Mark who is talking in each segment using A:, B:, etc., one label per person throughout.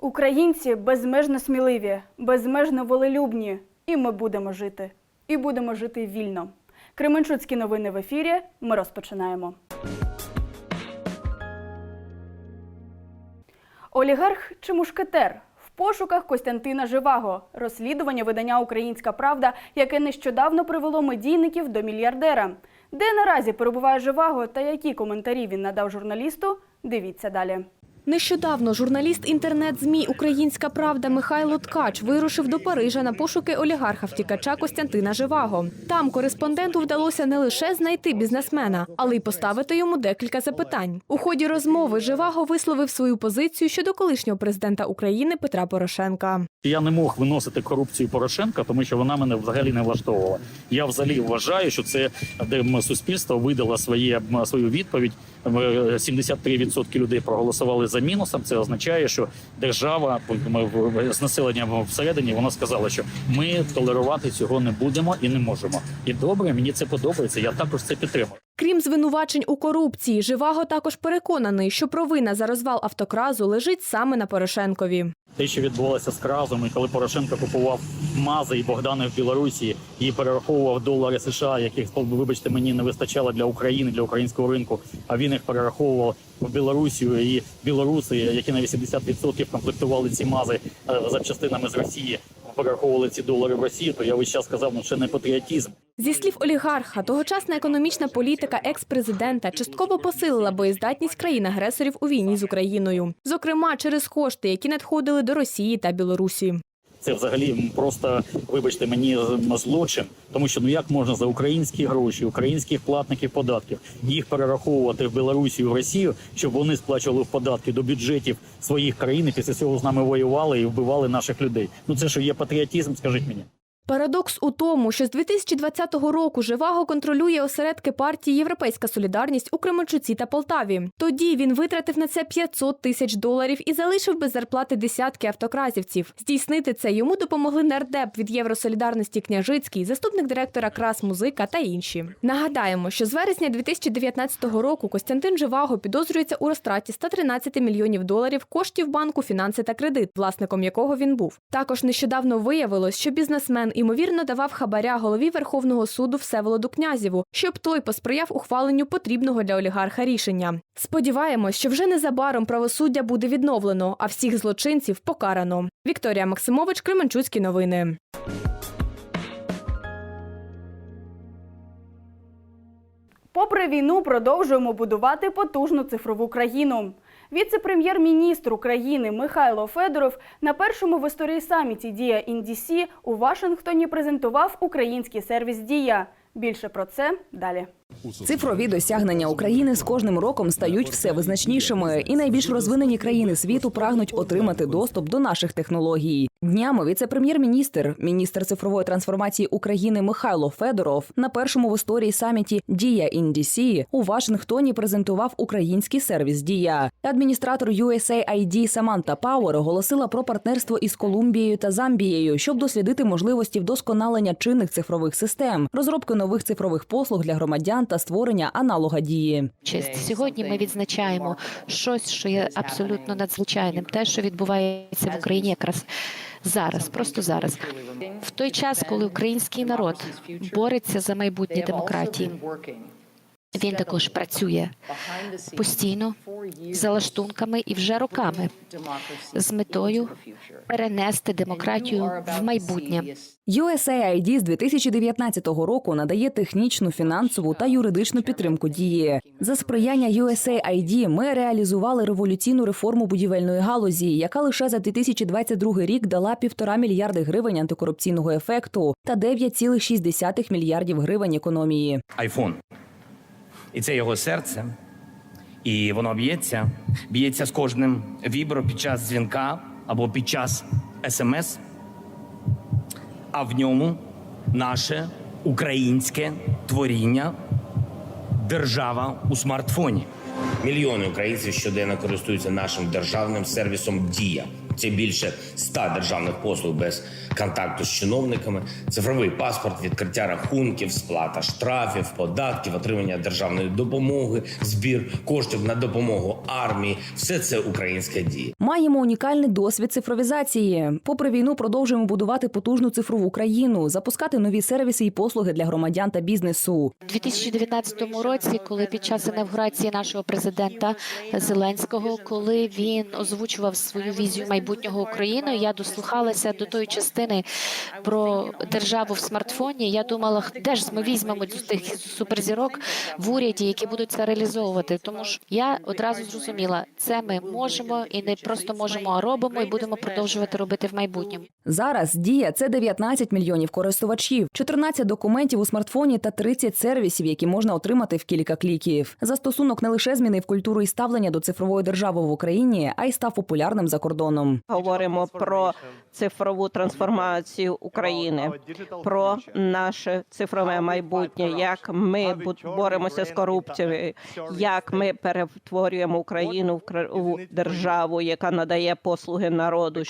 A: Українці безмежно сміливі, безмежно волелюбні. І ми будемо жити. І будемо жити вільно. Кременчуцькі новини в ефірі. Ми розпочинаємо. Олігарх чи мушкетер? В пошуках Костянтина Живаго. Розслідування видання Українська Правда, яке нещодавно привело медійників до мільярдера. Де наразі перебуває Живаго та які коментарі він надав журналісту? Дивіться далі.
B: Нещодавно журналіст інтернет-змі Українська Правда Михайло Ткач вирушив до Парижа на пошуки олігарха-втікача Костянтина Живаго. Там кореспонденту вдалося не лише знайти бізнесмена, але й поставити йому декілька запитань. У ході розмови Живаго висловив свою позицію щодо колишнього президента України Петра Порошенка.
C: Я не мог виносити корупцію Порошенка, тому що вона мене взагалі не влаштовувала. Я взагалі вважаю, що це де суспільство видало своє свою відповідь. М, 73% людей проголосували за мінусом. Це означає, що держава з населенням всередині вона сказала, що ми толерувати цього не будемо і не можемо. І добре, мені це подобається. Я також це підтримую.
B: Крім звинувачень у корупції, Живаго також переконаний, що провина за розвал автокразу лежить саме на Порошенкові.
C: Те, що відбувалося з Кразом, і коли Порошенко купував мази і Богдани в Білорусі і перераховував долари США, яких вибачте мені не вистачало для України, для українського ринку. А він їх перераховував в Білорусію і білоруси, які на 80% комплектували ці мази е, запчастинами з Росії, перераховували ці долари в Росію. То я весь час сказав, ну це не патріотизм.
B: Зі слів олігарха, тогочасна економічна політика екс-президента частково посилила боєздатність країн-агресорів у війні з Україною, зокрема через кошти, які надходили до Росії та Білорусі.
C: Це взагалі просто, вибачте, мені злочин, тому що ну як можна за українські гроші, українських платників податків їх перераховувати в Білорусі в Росію, щоб вони сплачували податки до бюджетів своїх країн і після цього з нами воювали і вбивали наших людей. Ну це що є патріотизм? Скажіть мені.
B: Парадокс у тому, що з 2020 року Живаго контролює осередки партії Європейська Солідарність у Кременчуці та Полтаві. Тоді він витратив на це 500 тисяч доларів і залишив без зарплати десятки автокразівців. Здійснити це йому допомогли нардеп від Євросолідарності Княжицький, заступник директора Крас Музика та інші. Нагадаємо, що з вересня 2019 року Костянтин Живаго підозрюється у розтраті 113 мільйонів доларів коштів банку фінанси та кредит, власником якого він був. Також нещодавно виявилось, що бізнесмен ймовірно давав хабаря голові Верховного суду Всеволоду Князєву, щоб той посприяв ухваленню потрібного для олігарха рішення. Сподіваємось, що вже незабаром правосуддя буде відновлено, а всіх злочинців покарано. Вікторія Максимович, Кременчуцькі новини.
A: Попри війну, продовжуємо будувати потужну цифрову країну. Віце-прем'єр-міністр України Михайло Федоров на першому в історії саміті Дія індісі у Вашингтоні презентував український сервіс Дія. Більше про це далі.
D: Цифрові досягнення України з кожним роком стають все визначнішими, і найбільш розвинені країни світу прагнуть отримати доступ до наших технологій. Днями віце-прем'єр-міністр, міністр цифрової трансформації України Михайло Федоров на першому в історії саміті Дія індісі у Вашингтоні презентував український сервіс Дія. Адміністратор USAID Саманта Пауер оголосила про партнерство із Колумбією та Замбією, щоб дослідити можливості вдосконалення чинних цифрових систем, розробки нових цифрових послуг для громадян та створення аналога дії.
E: честь. Сьогодні ми відзначаємо щось, що є абсолютно надзвичайним. Те, що відбувається в Україні якраз зараз, просто зараз, в той час, коли український народ бореться за майбутнє демократії. Він також працює постійно за лаштунками і вже роками з метою перенести демократію в майбутнє.
D: USAID з 2019 року надає технічну, фінансову та юридичну підтримку дії. За сприяння USAID ми реалізували революційну реформу будівельної галузі, яка лише за 2022 рік дала півтора мільярди гривень антикорупційного ефекту та 9,6 мільярдів гривень економії.
F: айфон. І це його серце. І воно б'ється, б'ється з кожним вібро під час дзвінка або під час смс. А в ньому наше українське творіння держава у смартфоні.
G: Мільйони українців щоденно користуються нашим державним сервісом Дія. Це більше ста державних послуг без контакту з чиновниками, цифровий паспорт, відкриття рахунків, сплата штрафів, податків, отримання державної допомоги, збір коштів на допомогу армії все це українська дія.
D: Маємо унікальний досвід цифровізації. Попри війну, продовжуємо будувати потужну цифрову країну, запускати нові сервіси і послуги для громадян та бізнесу.
E: У 2019 році, коли під час інавгурації нашого президента Зеленського, коли він озвучував свою візію майбутнього України, я дослухалася до тої частини про державу в смартфоні. Я думала, де ж ми візьмемо тих суперзірок в уряді, які будуть це реалізовувати. Тому ж я одразу зрозуміла, це ми можемо і не просто можемо, а робимо, і будемо продовжувати робити в майбутньому.
D: Зараз дія це 19 мільйонів користувачів, 14 документів у смартфоні та 30 сервісів, які можна отримати в кілька кліків. Застосунок не лише змінив культуру і ставлення до цифрової держави в Україні, а й став популярним за кордоном.
H: говоримо про цифрову трансформацію України, про наше цифрове майбутнє, як ми боремося з корупцією, як ми перетворюємо Україну в державу, яка надає послуги народу.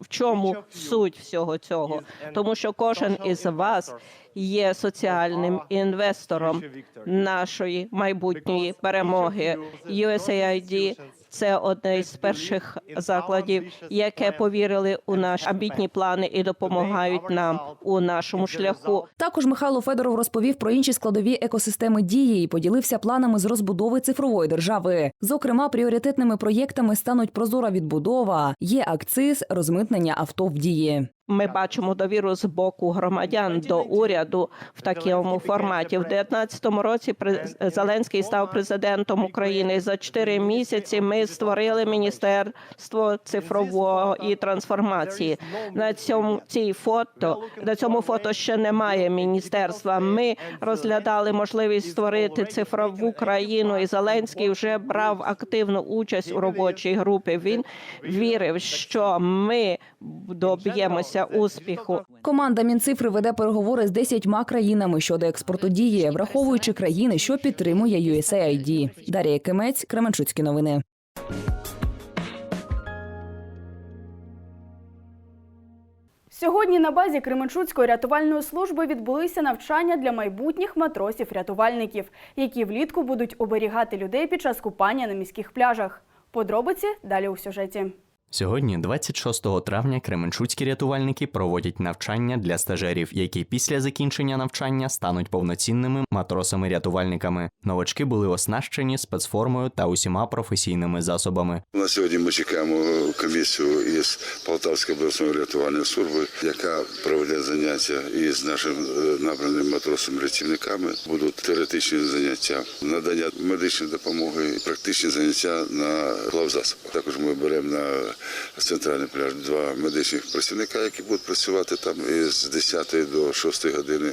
H: В чому суть всього цього? Тому що кожен із вас є соціальним інвестором нашої майбутньої перемоги. USAID – це одне із перших закладів, яке повірили у наші амбітні плани і допомагають нам у нашому шляху.
D: Також Михайло Федоров розповів про інші складові екосистеми дії і поділився планами з розбудови цифрової держави. Зокрема, пріоритетними проєктами стануть прозора відбудова, є акциз, розмитнення авто в дії.
H: Ми бачимо довіру з боку громадян до уряду в такому форматі. В 2019 році Зеленський став президентом України. За чотири місяці ми створили міністерство цифрової трансформації. На цьому цій фото на цьому фото ще немає міністерства. Ми розглядали можливість створити цифрову країну, і Зеленський вже брав активну участь у робочій групі. Він вірив, що ми доб'ємося успіху.
D: Команда Мінцифри веде переговори з 10 країнами щодо експорту дії, враховуючи країни, що підтримує USAID. Дар'я Кимець, Кременчуцькі новини.
A: Сьогодні на базі Кременчуцької рятувальної служби відбулися навчання для майбутніх матросів-рятувальників, які влітку будуть оберігати людей під час купання на міських пляжах. Подробиці далі у сюжеті.
I: Сьогодні, 26 травня, кременчуцькі рятувальники проводять навчання для стажерів, які після закінчення навчання стануть повноцінними матросами-рятувальниками. Новачки були оснащені спецформою та усіма професійними засобами.
J: На сьогодні ми чекаємо комісію із Полтавської обласної рятувальної служби, яка проведе заняття із нашим е, набраним матросами-рятівниками. Будуть теоретичні заняття, надання медичної допомоги, практичні заняття на плавзасобах. Також ми беремо на центральний пляж два медичних працівника, які будуть працювати там із 10 до 6 години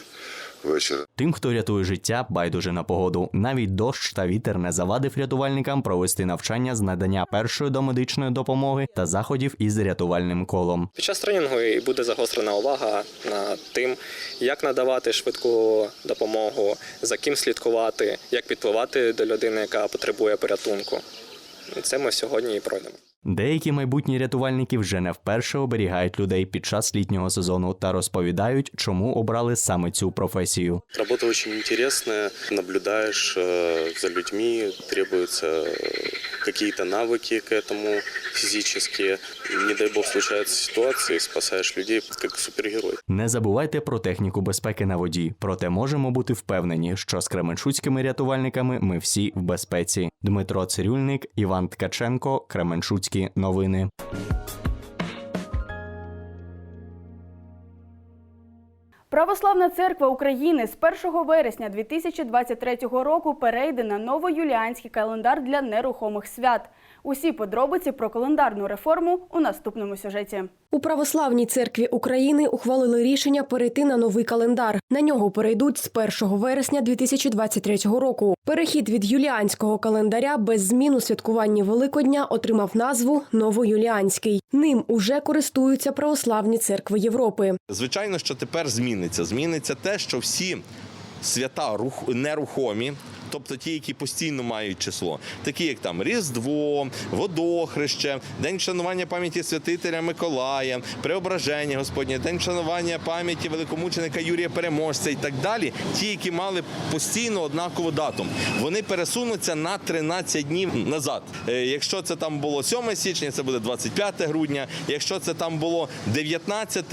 J: вечора.
I: Тим, хто рятує життя, байдуже на погоду. Навіть дощ та вітер не завадив рятувальникам провести навчання з надання першої домедичної допомоги та заходів із рятувальним колом.
K: Під час тренінгу і буде загострена увага над тим, як надавати швидку допомогу, за ким слідкувати, як підпливати до людини, яка потребує порятунку. Це ми сьогодні і пройдемо.
I: Деякі майбутні рятувальники вже не вперше оберігають людей під час літнього сезону та розповідають, чому обрали саме цю професію.
L: Работа очень интересная, наблюдаешь э, за людьми, требуются э, какие-то навыки к этому физические. Не дай бог случаются ситуации, спасаешь людей как супергерой.
I: Не забувайте про техніку безпеки на воді, проте можемо бути впевнені, що з кременчуцькими рятувальниками ми всі в безпеці. Дмитро Цирюльник, Іван Ткаченко, Кременчуцькі новини.
A: Православна церква України з 1 вересня 2023 року перейде на новоюліанський календар для нерухомих свят. Усі подробиці про календарну реформу у наступному сюжеті.
M: У Православній церкві України ухвалили рішення перейти на новий календар. На нього перейдуть з 1 вересня 2023 року. Перехід від юліанського календаря без змін у святкуванні Великодня отримав назву Новоюліанський. Ним уже користуються православні церкви Європи.
N: Звичайно, що тепер зміниться. Зміниться те, що всі свята рух- нерухомі, тобто ті, які постійно мають число, такі як там Різдво, Водохреще, День шанування пам'яті святителя Миколая, Преображення Господнє, День шанування пам'яті великомученика Юрія Переможця і так далі. Ті, які мали постійно однакову дату, вони пересунуться на 13 днів назад. Е, Якщо це там було 7 січня, це буде 25 грудня. Якщо це там було 19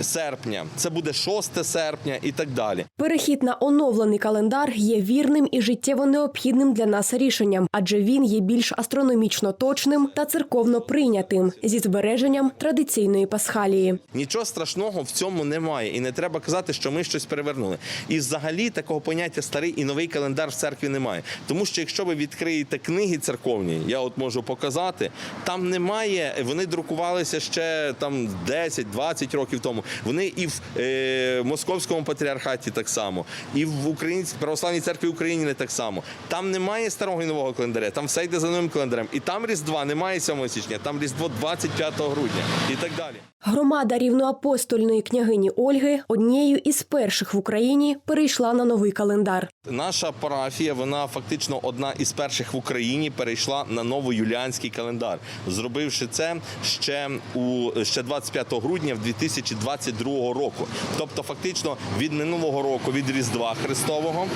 N: серпня, це буде 6 серпня і так далі.
M: Перехід на оновлений календар є вірним і життєво необхідним для нас рішенням, адже він є більш астрономічно точним та церковно прийнятим зі збереженням традиційної пасхалії.
N: Нічого страшного в цьому немає, і не треба казати, що ми щось перевернули. І взагалі такого поняття старий і новий календар в церкві немає. Тому що якщо ви відкриєте книги церковні, я от можу показати, там немає. Вони друкувалися ще там 10-20 років тому. Вони і в е, московському патріархаті так само, і в Українській православній церкві України так само. Там немає старого і нового календаря, там все йде за новим календарем. І там Різдва немає 7 січня, там Різдво 25 грудня і так далі.
M: Громада рівноапостольної княгині Ольги однією із перших в Україні перейшла на новий календар.
N: Наша парафія, вона фактично одна із перших в Україні перейшла на новоюліанський календар, зробивши це ще у ще 25 грудня в 2022 року. Тобто, фактично від минулого року, від Різдва Христового,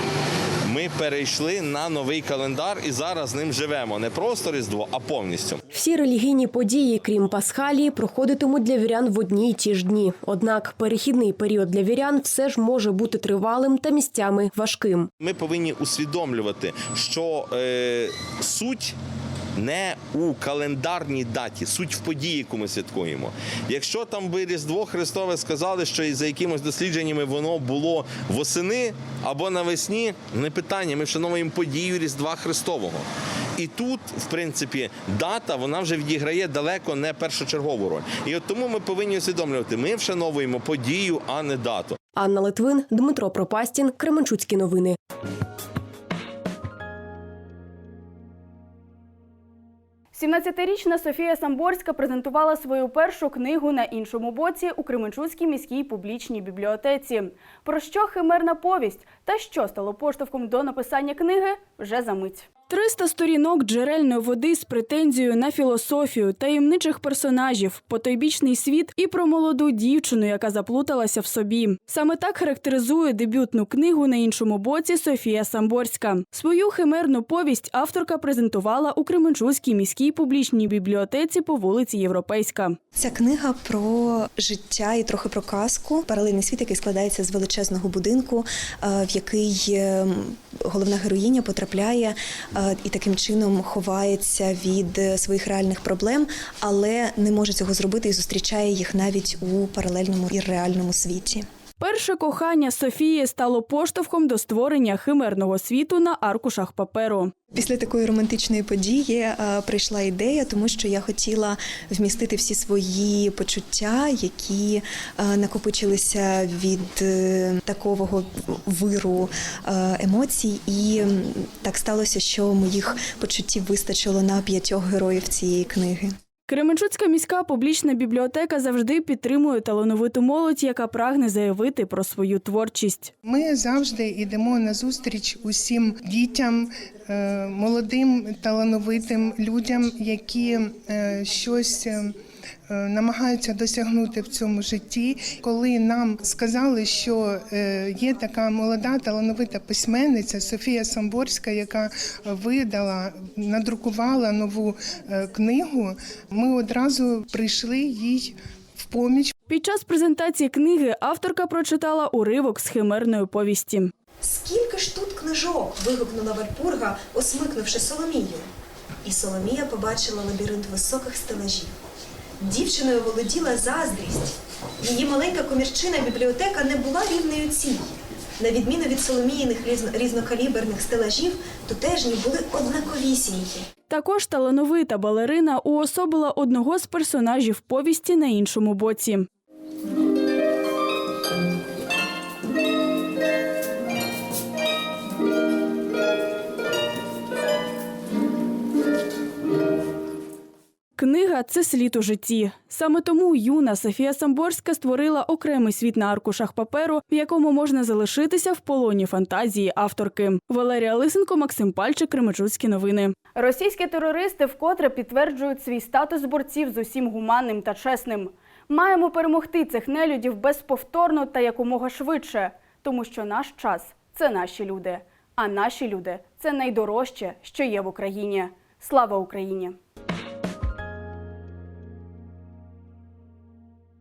N: ми перейшли на новий календар і зараз з ним живемо. Не просто Різдво, а повністю.
M: Всі релігійні події, крім Пасхалії, проходитимуть для вірян в одні й ті ж дні. Однак перехідний період для вірян все ж може бути тривалим та місцями важким.
N: Ми повинні усвідомлювати, що е, суть. Не у календарній даті, суть в події, яку ми святкуємо. Якщо там би Різдво Христове сказали, що за якимось дослідженнями воно було восени або навесні, не питання. Ми вшановуємо подію Різдва Христового. І тут, в принципі, дата вона вже відіграє далеко не першочергову роль. І от тому ми повинні усвідомлювати, ми вшановуємо подію, а не дату.
M: Анна Литвин, Дмитро Пропастін, Кременчуцькі новини.
A: – 17-річна Софія Самборська презентувала свою першу книгу на іншому боці у Кременчуцькій міській публічній бібліотеці. Про що химерна повість та що стало поштовхом до написання книги вже за мить. 300 сторінок джерельної води з претензією на філософію, таємничих персонажів, потойбічний світ і про молоду дівчину, яка заплуталася в собі. Саме так характеризує дебютну книгу на іншому боці Софія Самборська. Свою химерну повість авторка презентувала у Кременчуцькій міській публічній бібліотеці по вулиці Європейська.
O: Ця книга про життя і трохи про казку. Паралельний світ, який складається з величезного будинку, е, який е, головна героїня потрапляє е, і таким чином ховається від е, своїх реальних проблем, але не може цього зробити і зустрічає їх навіть у паралельному і реальному світі.
A: Перше кохання Софії стало поштовхом до створення химерного світу на аркушах паперу.
O: Після такої романтичної події е, прийшла ідея, тому що я хотіла вмістити всі свої почуття, які е, накопичилися від е, такого виру емоцій. І так сталося, що моїх почуттів вистачило на п'ятьох героїв цієї книги.
A: Кременчуцька міська публічна бібліотека завжди підтримує талановиту молодь, яка прагне заявити про свою творчість.
P: Ми завжди йдемо на зустріч усім дітям, е, молодим талановитим людям, які е, щось. Е, Намагаються досягнути в цьому житті. Коли нам сказали, що е, є така молода талановита письменниця Софія Самборська, яка видала, надрукувала нову е, книгу, ми одразу прийшли їй в поміч.
A: Під час презентації книги авторка прочитала уривок з химерної повісті.
O: Скільки ж тут книжок? вигукнула Вальпурга, осмикнувши Соломію. І Соломія побачила лабіринт високих стелажів. Дівчиною володіла заздрість. Її маленька комірчина бібліотека не була рівною цій. На відміну від соломіїних різнокаліберних стелажів, тутежні були однаковісінькі.
A: Також талановита балерина уособила одного з персонажів повісті на іншому боці. Книга це слід у житті. Саме тому юна Софія Самборська створила окремий світ на аркушах паперу, в якому можна залишитися в полоні фантазії авторки. Валерія Лисенко, Максим Пальчик, Кременчуцькі новини. Російські терористи вкотре підтверджують свій статус борців з усім гуманним та чесним. Маємо перемогти цих нелюдів безповторно та якомога швидше, тому що наш час це наші люди. А наші люди це найдорожче, що є в Україні. Слава Україні!